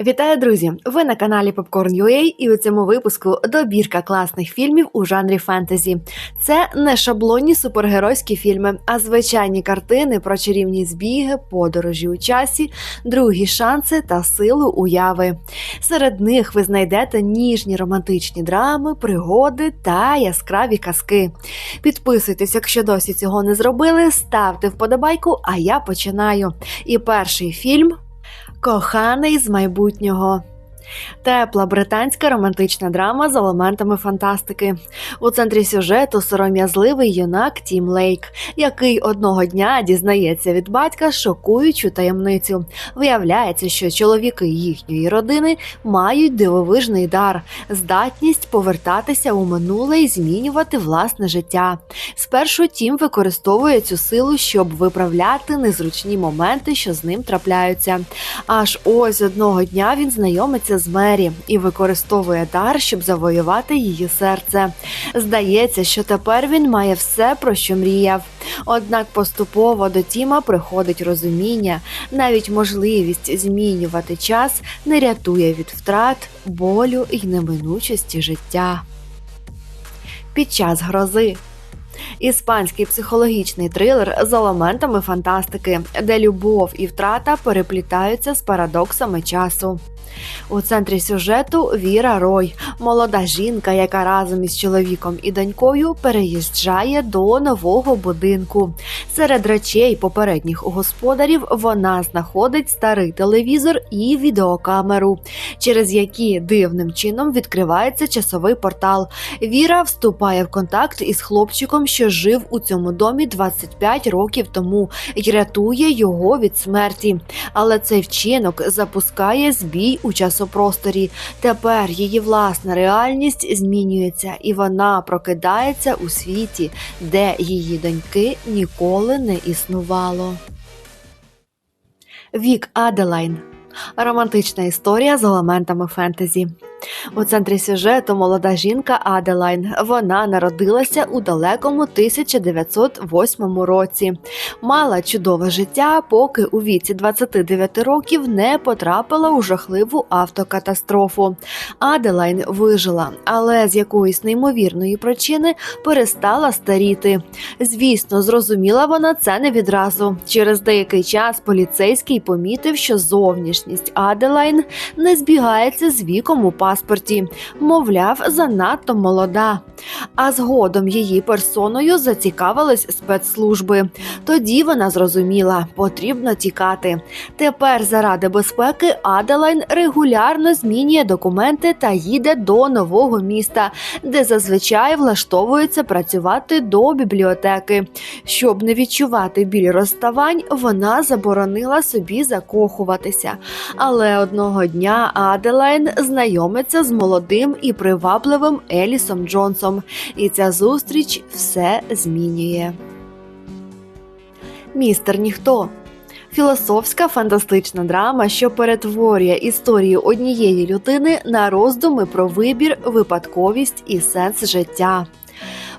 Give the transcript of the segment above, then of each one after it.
Вітаю, друзі! Ви на каналі Popcorn.ua і у цьому випуску добірка класних фільмів у жанрі фентезі. Це не шаблонні супергеройські фільми, а звичайні картини про чарівні збіги, подорожі у часі, другі шанси та силу уяви. Серед них ви знайдете ніжні романтичні драми, пригоди та яскраві казки. Підписуйтесь, якщо досі цього не зробили, ставте вподобайку, а я починаю. І перший фільм Коханий з майбутнього. Тепла британська романтична драма з елементами фантастики. У центрі сюжету сором'язливий юнак Тім Лейк, який одного дня дізнається від батька шокуючу таємницю. Виявляється, що чоловіки їхньої родини мають дивовижний дар, здатність повертатися у минуле і змінювати власне життя. Спершу Тім використовує цю силу, щоб виправляти незручні моменти, що з ним трапляються. Аж ось одного дня він знайомиться з Мері і використовує дар, щоб завоювати її серце. Здається, що тепер він має все, про що мріяв. Однак поступово до Тіма приходить розуміння, навіть можливість змінювати час не рятує від втрат, болю і неминучості життя. Під час грози Іспанський психологічний трилер з елементами фантастики, де любов і втрата переплітаються з парадоксами часу. У центрі сюжету Віра Рой, молода жінка, яка разом із чоловіком і донькою переїжджає до нового будинку. Серед речей попередніх господарів вона знаходить старий телевізор і відеокамеру, через які дивним чином відкривається часовий портал. Віра вступає в контакт із хлопчиком, що жив у цьому домі 25 років тому, і рятує його від смерті. Але цей вчинок запускає збій у часопросторі. Тепер її власна реальність змінюється, і вона прокидається у світі, де її доньки ніколи не існувало. Вік Аделайн романтична історія з елементами фентезі. У центрі сюжету молода жінка Аделайн. Вона народилася у далекому 1908 році. Мала чудове життя, поки у віці 29 років не потрапила у жахливу автокатастрофу. Аделайн вижила, але з якоїсь неймовірної причини перестала старіти. Звісно, зрозуміла вона це не відразу. Через деякий час поліцейський помітив, що зовнішність Аделайн не збігається з віком у паспорті, мовляв, занадто молода. А згодом її персоною зацікавились спецслужби. Тоді вона зрозуміла, потрібно тікати. Тепер, заради безпеки, Аделайн регулярно змінює документи та їде до нового міста, де зазвичай влаштовується працювати до бібліотеки. Щоб не відчувати біль розставань, вона заборонила собі закохуватися. Але одного дня Аделайн знайомиться з молодим і привабливим Елісом Джонсом, і ця зустріч все змінює. Містер Ніхто філософська фантастична драма, що перетворює історію однієї людини на роздуми про вибір, випадковість і сенс життя.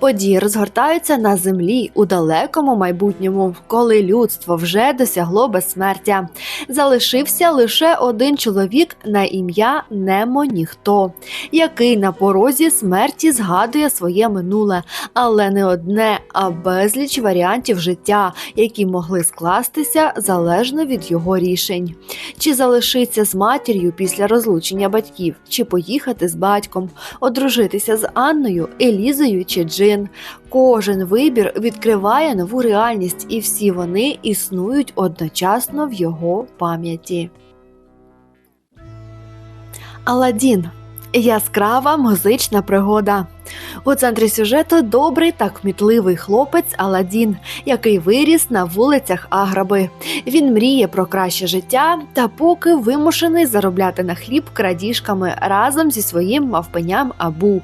Події розгортаються на землі у далекому майбутньому, коли людство вже досягло безсмертя. Залишився лише один чоловік на ім'я Немо Ніхто, який на порозі смерті згадує своє минуле, але не одне, а безліч варіантів життя, які могли скластися залежно від його рішень. Чи залишиться з матір'ю після розлучення батьків, чи поїхати з батьком, одружитися з Анною, Елізою чи Джин. Кожен вибір відкриває нову реальність, і всі вони існують одночасно в його пам'яті. Аладдін яскрава музична пригода. У центрі сюжету добрий та кмітливий хлопець Аладдін, який виріс на вулицях Аграби. Він мріє про краще життя та поки вимушений заробляти на хліб крадіжками разом зі своїм мавпеням Абу.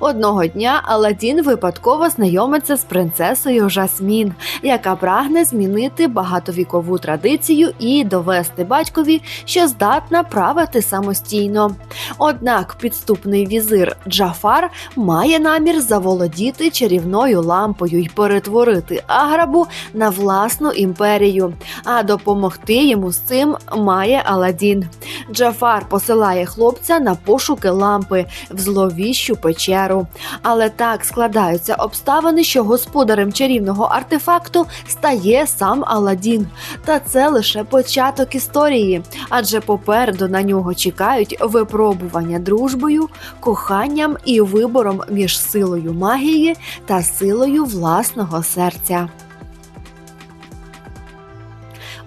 Одного дня Аладдін випадково знайомиться з принцесою Жасмін, яка прагне змінити багатовікову традицію і довести батькові, що здатна правити самостійно. Однак підступний візир Джафар має має намір заволодіти чарівною лампою й перетворити Аграбу на власну імперію. А допомогти йому з цим має Аладдін. Джафар посилає хлопця на пошуки лампи в зловіщу печеру. Але так складаються обставини, що господарем чарівного артефакту стає сам Аладдін. Та це лише початок історії, адже попереду на нього чекають випробування дружбою, коханням і вибором між силою магії та силою власного серця.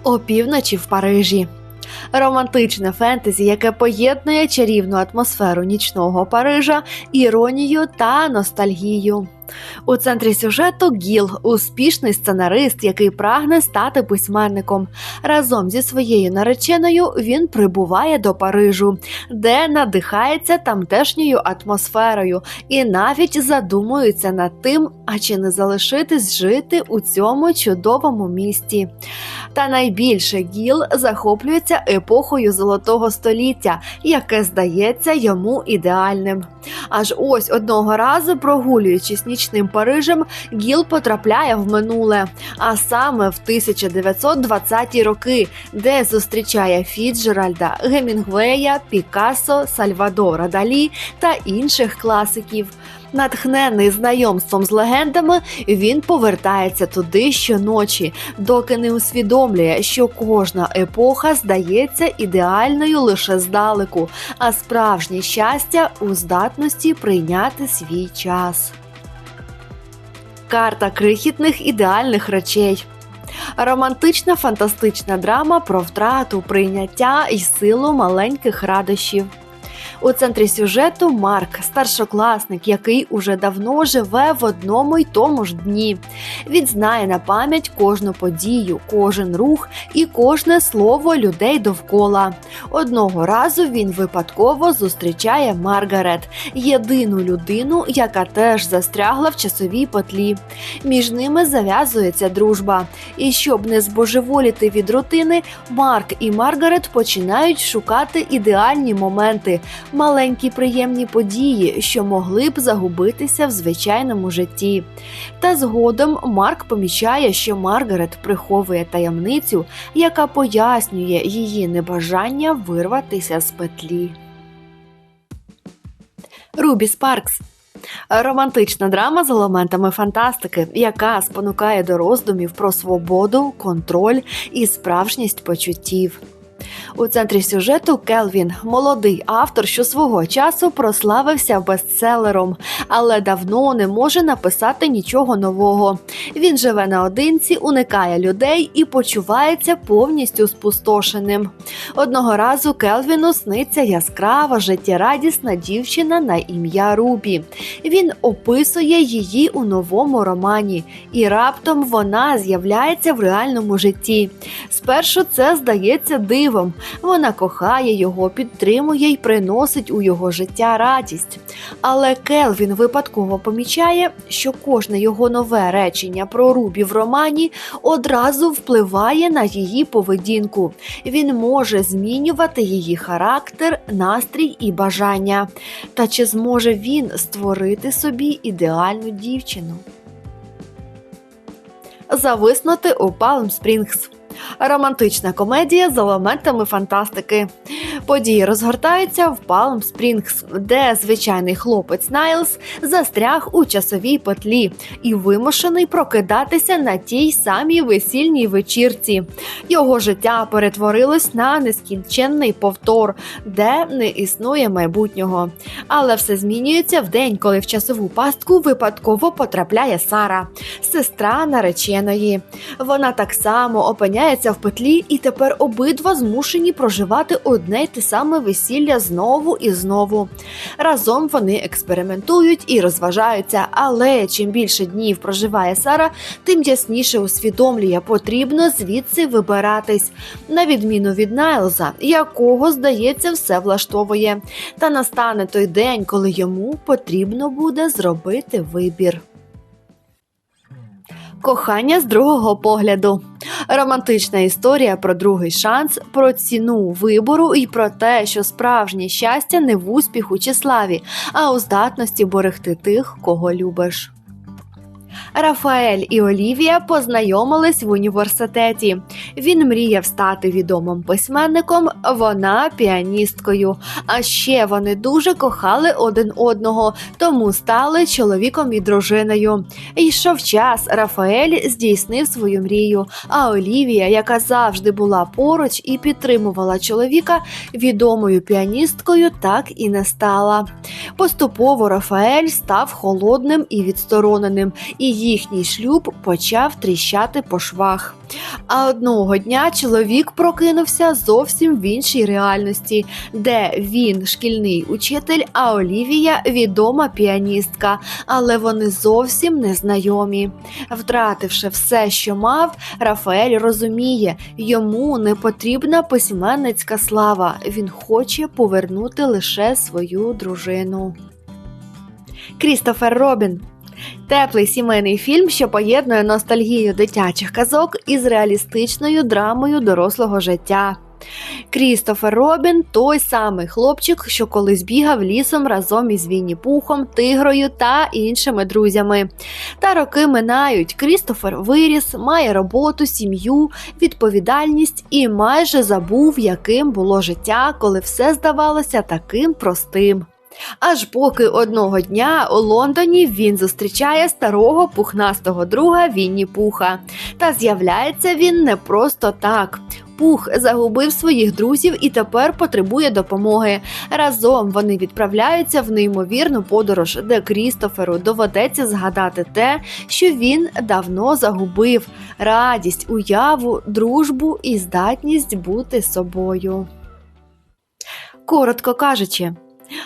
Опівночі в Парижі. Романтичне фентезі, яке поєднує чарівну атмосферу нічного Парижа, іронію та ностальгію. У центрі сюжету Гіл, успішний сценарист, який прагне стати письменником. Разом зі своєю нареченою він прибуває до Парижу, де надихається тамтешньою атмосферою і навіть задумується над тим, а чи не залишитись жити у цьому чудовому місті. Та найбільше Гіл захоплюється епохою золотого століття, яке здається йому ідеальним. Аж ось одного разу, прогулюючись нічним Парижем, Гіл потрапляє в минуле, а саме в 1920-ті роки, де зустрічає Фіджеральда, Гемінгвея, Пікассо, Сальвадора Далі та інших класиків. Натхнений знайомством з легендами, він повертається туди щоночі, доки не усвідомлює, що кожна епоха здається ідеальною лише здалеку, а справжнє щастя у здатності прийняти свій час. Карта крихітних ідеальних речей. Романтична фантастична драма про втрату, прийняття і силу маленьких радощів. У центрі сюжету Марк, старшокласник, який уже давно живе в одному й тому ж дні. Він знає на пам'ять кожну подію, кожен рух і кожне слово людей довкола. Одного разу він випадково зустрічає Маргарет, єдину людину, яка теж застрягла в часовій петлі. Між ними зав'язується дружба. І щоб не збожеволіти від рутини, Марк і Маргарет починають шукати ідеальні моменти маленькі приємні події, що могли б загубитися в звичайному житті. Та згодом Марк помічає, що Маргарет приховує таємницю, яка пояснює її небажання вирватися з петлі. Рубі Спаркс Романтична драма з елементами фантастики, яка спонукає до роздумів про свободу, контроль і справжність почуттів. У центрі сюжету Келвін молодий автор, що свого часу прославився бестселером, але давно не може написати нічого нового. Він живе наодинці, уникає людей і почувається повністю спустошеним. Одного разу Келвіну сниться яскрава, життєрадісна дівчина на ім'я Рубі. Він описує її у новому романі, і раптом вона з'являється в реальному житті. Спершу це здається дивом. Вона кохає його, підтримує й приносить у його життя радість. Але Келвін випадково помічає, що кожне його нове речення про Рубі в романі одразу впливає на її поведінку. Він може змінювати її характер, настрій і бажання. Та чи зможе він створити собі ідеальну дівчину? Зависнути у Палм Спрінгс романтична комедія з елементами фантастики. Події розгортаються в Палм Спрінгс, де звичайний хлопець Найлз застряг у часовій петлі і вимушений прокидатися на тій самій весільній вечірці. Його життя перетворилось на нескінченний повтор, де не існує майбутнього. Але все змінюється в день, коли в часову пастку випадково потрапляє Сара, сестра нареченої. Вона так само опиняється в петлі, і тепер обидва змушені проживати одне й те саме весілля знову і знову. Разом вони експериментують і розважаються, але чим більше днів проживає Сара, тим ясніше усвідомлює, потрібно звідси вибиратись, на відміну від Найлза, якого, здається, все влаштовує. Та настане той день, коли йому потрібно буде зробити вибір. Кохання з другого погляду. Романтична історія про другий шанс, про ціну вибору і про те, що справжнє щастя не в успіху чи славі, а у здатності берегти тих, кого любиш. Рафаель і Олівія познайомились в університеті. Він мріяв стати відомим письменником, вона піаністкою. А ще вони дуже кохали один одного, тому стали чоловіком і дружиною. Йшов час, Рафаель здійснив свою мрію. А Олівія, яка завжди була поруч і підтримувала чоловіка, відомою піаністкою так і не стала. Поступово Рафаель став холодним і відстороненим, і їхній шлюб почав тріщати по швах. А одного дня чоловік прокинувся зовсім в іншій реальності, де він шкільний учитель, а Олівія відома піаністка, але вони зовсім не знайомі. Втративши все, що мав, Рафаель розуміє, йому не потрібна письменницька слава. Він хоче повернути лише свою дружину. Крістофер Робін Теплий сімейний фільм, що поєднує ностальгію дитячих казок із реалістичною драмою дорослого життя. Крістофер Робін той самий хлопчик, що колись бігав лісом разом із Вінні Пухом, Тигрою та іншими друзями. Та роки минають. Крістофер виріс, має роботу, сім'ю, відповідальність і майже забув, яким було життя, коли все здавалося таким простим. Аж поки одного дня у Лондоні він зустрічає старого пухнастого друга Вінні Пуха. Та з'являється він не просто так. Пух загубив своїх друзів і тепер потребує допомоги. Разом вони відправляються в неймовірну подорож, де Крістоферу доведеться згадати те, що він давно загубив: радість, уяву, дружбу і здатність бути собою. Коротко кажучи.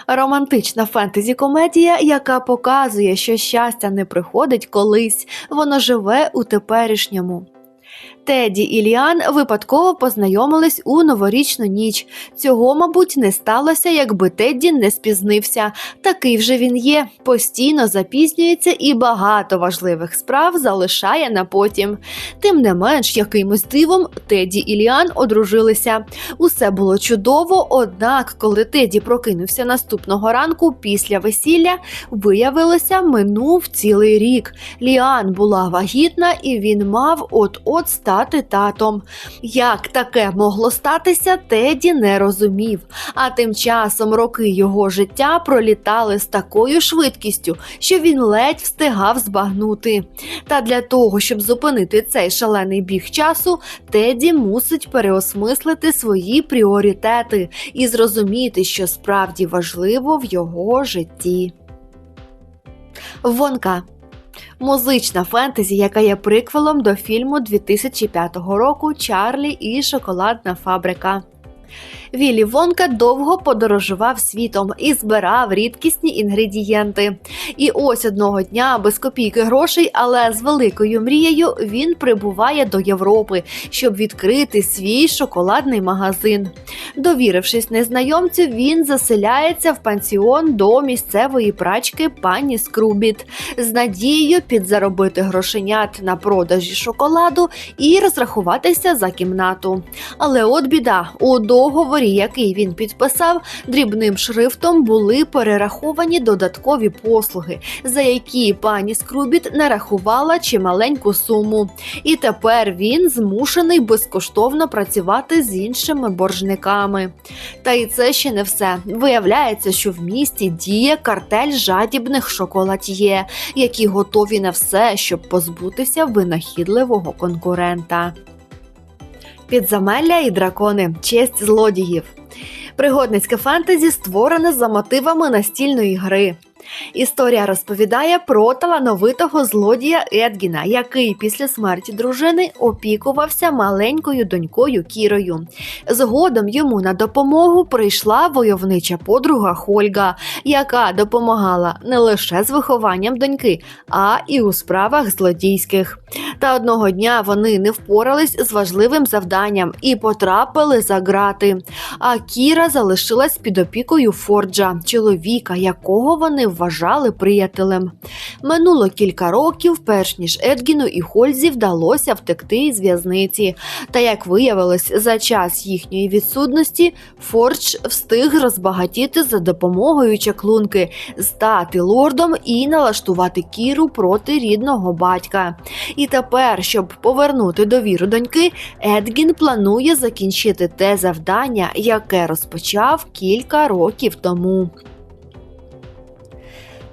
Романтична фентезі-комедія, яка показує, що щастя не приходить колись, воно живе у теперішньому. Теді і Ліан випадково познайомились у новорічну ніч. Цього, мабуть, не сталося, якби Тедді не спізнився. Такий вже він є, постійно запізнюється і багато важливих справ залишає на потім. Тим не менш, якимось дивом Теді і Ліан одружилися. Усе було чудово, однак, коли Теді прокинувся наступного ранку після весілля, виявилося, минув цілий рік. Ліан була вагітна і він мав от-от стати татом. Як таке могло статися, Теді не розумів. А тим часом роки його життя пролітали з такою швидкістю, що він ледь встигав збагнути. Та для того, щоб зупинити цей шалений біг часу, Теді мусить переосмислити свої пріоритети і зрозуміти, що справді важливо в його житті. Вонка музична фентезі, яка є приквелом до фільму 2005 року Чарлі і Шоколадна фабрика. Віллі Вонка довго подорожував світом і збирав рідкісні інгредієнти. І ось одного дня без копійки грошей, але з великою мрією він прибуває до Європи, щоб відкрити свій шоколадний магазин. Довірившись незнайомцю, він заселяється в пансіон до місцевої прачки пані Скрубіт з надією підзаробити грошенят на продажі шоколаду і розрахуватися за кімнату. Але от біда у договорі, який він підписав, дрібним шрифтом були перераховані додаткові послуги, за які пані Скрубіт нарахувала чималеньку суму. І тепер він змушений безкоштовно працювати з іншими боржниками. Та і це ще не все. Виявляється, що в місті діє картель жадібних шоколад'є, які готові на все, щоб позбутися винахідливого конкурента. Підземелля і дракони честь злодіїв. Пригодницьке фентезі створене за мотивами настільної гри. Історія розповідає про талановитого злодія Едгіна, який після смерті дружини опікувався маленькою донькою Кірою. Згодом йому на допомогу прийшла войовнича подруга Хольга, яка допомагала не лише з вихованням доньки, а і у справах злодійських. Та одного дня вони не впорались з важливим завданням і потрапили за грати. А Кіра залишилась під опікою Форджа, чоловіка, якого вони вважали приятелем. Минуло кілька років, перш ніж Едгіну і Хользі вдалося втекти із в'язниці. Та як виявилось, за час їхньої відсутності Фордж встиг розбагатіти за допомогою чаклунки, стати лордом і налаштувати Кіру проти рідного батька. І тепер, щоб повернути довіру доньки, Едгін планує закінчити те завдання, яке розпочав кілька років тому.